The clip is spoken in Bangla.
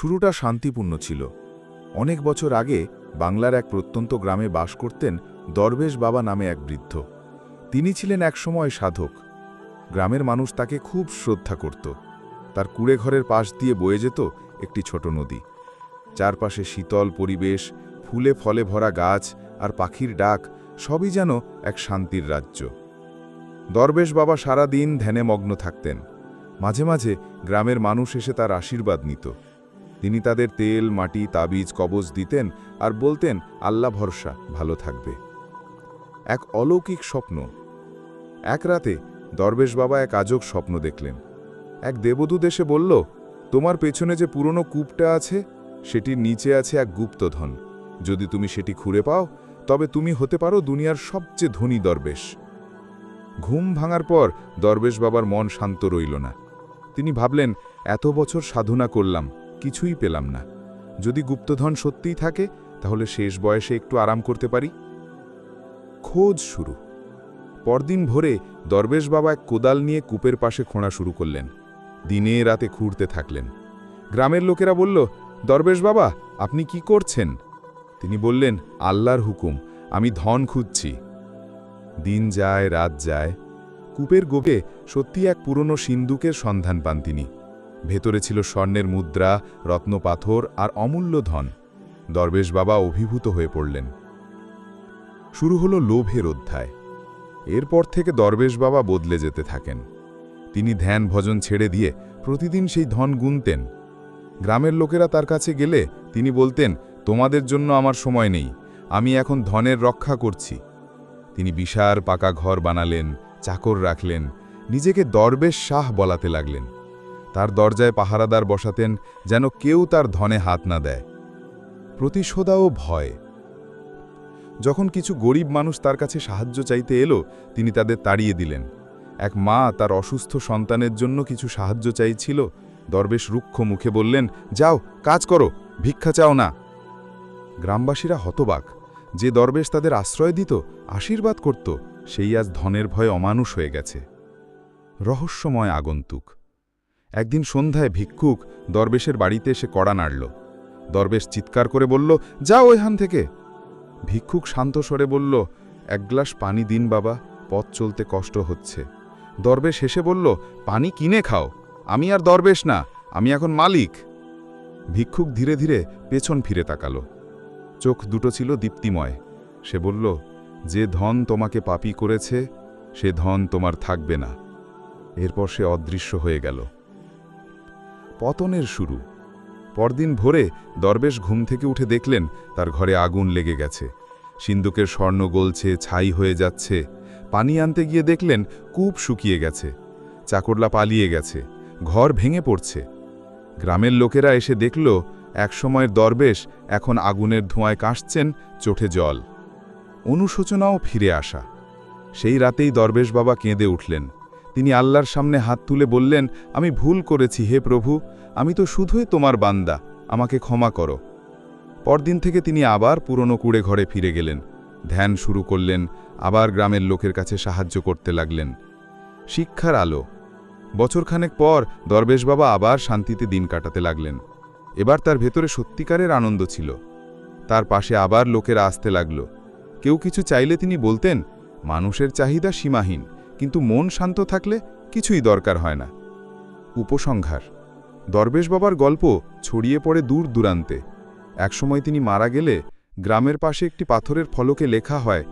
শুরুটা শান্তিপূর্ণ ছিল। অনেক বছর আগে বাংলার এক প্রত্যন্ত গ্রামে বাস করতেন দরবেশ বাবা নামে এক বৃদ্ধ। তিনি ছিলেন একসময় সাধক। গ্রামের মানুষ তাকে খুব শ্রদ্ধা করত। তার কুড়ে ঘরের পাশ দিয়ে বয়ে যেত একটি ছোট নদী। চারপাশে শীতল পরিবেশ, ফুলে ফলে ভরা গাছ আর পাখির ডাক সবই যেন এক শান্তির রাজ্য। দরবেশ বাবা সারা দিন ধ্যানে মগ্ন থাকতেন। মাঝে মাঝে গ্রামের মানুষ এসে তার আশীর্বাদ নিত। তিনি তাদের তেল, মাটি, তাবিজ, কবজ দিতেন আর বলতেন, আল্লাহ ভরসা, ভালো থাকবে। এক অলৌকিক স্বপ্ন। এক রাতে দরবেশ বাবা এক আজব স্বপ্ন দেখলেন। এক দেবদূত এসে বলল, তোমার পেছনে যে পুরনো কূপটা আছে, সেটির নিচে আছে এক গুপ্তধন। যদি তুমি সেটি খুঁড়ে পাও, তবে তুমি হতে পারো দুনিয়ার সবচেয়ে ধনী দরবেশ। ঘুম ভাঙার পর দরবেশ বাবার মন শান্ত রইল না। তিনি ভাবলেন, এত বছর সাধনা করলাম কিছুই পেলাম না। যদি গুপ্তধন সত্যিই থাকে, তাহলে শেষ বয়সে একটু আরাম করতে পারি? খোঁজ শুরু। পরদিন ভোরে দরবেশ বাবা এক কোদাল নিয়ে কূপের পাশে খোঁড়া শুরু করলেন। দিনে রাতে খুঁড়তে থাকলেন। গ্রামের লোকেরা বলল, দরবেশ বাবা, আপনি কি করছেন? তিনি বললেন, আল্লাহর হুকুম, আমি ধন খুঁজছি। দিন যায়, রাত যায়। কূপের গোপে সত্যি এক পুরনো সিন্দুকের সন্ধান পান তিনি। ভেতরে ছিল স্বর্ণের মুদ্রা রত্নপাথর আর অমূল্য ধন। দরবেশ বাবা অভিভূত হয়ে পড়লেন। শুরু হলো লোভের অধ্যায়। এরপর থেকে দরবেশ বাবা বদলে যেতে থাকেন। তিনি ধ্যান ভজন ছেড়ে দিয়ে প্রতিদিন সেই ধন গুনতেন। গ্রামের লোকেরা তার কাছে গেলে তিনি বলতেন, তোমাদের জন্য আমার সময় নেই, আমি এখন ধনের রক্ষা করছি। তিনি বিশার পাকা ঘর বানালেন, চাকর রাখলেন, নিজেকে দরবেশ শাহ বলাতে লাগলেন। তার দরজায় পাহারাদার বসাতেন যেন কেউ তার ধনে হাত না দেয়। প্রতিশোধাও ভয়। যখন কিছু গরিব মানুষ তার কাছে সাহায্য চাইতে এলো, তিনি তাদের তাড়িয়ে দিলেন। এক মা তার অসুস্থ সন্তানের জন্য কিছু সাহায্য চাইছিল। দরবেশ রুক্ষ মুখে বললেন, যাও, কাজ করো, ভিক্ষা চাও না। গ্রামবাসীরা হতবাক। যে দরবেশ তাদের আশ্রয় দিত, আশীর্বাদ করত, সেই আজ ধনের ভয়ে অমানুষ হয়ে গেছে। রহস্যময় আগন্তুক। একদিন সন্ধ্যায় ভিক্ষুক দরবেশের বাড়িতে এসে কড়া নাড়ল। দরবেশ চিৎকার করে বলল, যাও ওইখান থেকে। ভিক্ষুক শান্ত স্বরে বলল, এক গ্লাস পানি দিন বাবা, পথ চলতে কষ্ট হচ্ছে। দরবেশ হেসে বলল, পানি কিনে খাও, আমি আর দরবেশ না, আমি এখন মালিক। ভিক্ষুক ধীরে ধীরে পেছন ফিরে তাকালো। চোখ দুটো ছিল দীপ্তিময়। সে বলল, যে ধন তোমাকে পাপি করেছে, সে ধন তোমার থাকবে না। এরপর সে অদৃশ্য হয়ে গেল। পতনের শুরু। পরদিন ভোরে দরবেশ ঘুম থেকে উঠে দেখলেন তার ঘরে আগুন লেগে গেছে। সিন্দুকের স্বর্ণ গলছে, ছাই হয়ে যাচ্ছে। পানি আনতে গিয়ে দেখলেন কূপ শুকিয়ে গেছে। চাকরলা পালিয়ে গেছে। ঘর ভেঙে পড়ছে। গ্রামের লোকেরা এসে দেখল, একসময়ের দরবেশ এখন আগুনের ধোঁয়ায় কাশছেন চোখে জল। অনুশোচনাও ফিরে আসা। সেই রাতেই দরবেশ বাবা কেঁদে উঠলেন। তিনি আল্লাহর সামনে হাত তুলে বললেন, আমি ভুল করেছি হে প্রভু, আমি তো শুধুই তোমার বান্দা, আমাকে ক্ষমা করো। পরদিন থেকে তিনি আবার পুরনো কুড়ে ঘরে ফিরে গেলেন। ধ্যান শুরু করলেন, আবার গ্রামের লোকের কাছে সাহায্য করতে লাগলেন। শিক্ষার আলো। বছরখানেক পর দরবেশ বাবা আবার শান্তিতে দিন কাটাতে লাগলেন। এবার তার ভেতরে সত্যিকারের আনন্দ ছিল। তার পাশে আবার লোকেরা আসতে লাগল। কেউ কিছু চাইলে তিনি বলতেন, মানুষের চাহিদা সীমাহীন কিন্তু মন শান্ত থাকলে কিছুই দরকার হয় না। উপসংহার। দরবেশ বাবার গল্প ছড়িয়ে পড়ে দূর দূরান্তে। একসময় তিনি মারা গেলে গ্রামের পাশে একটি পাথরের ফলকে লেখা হয়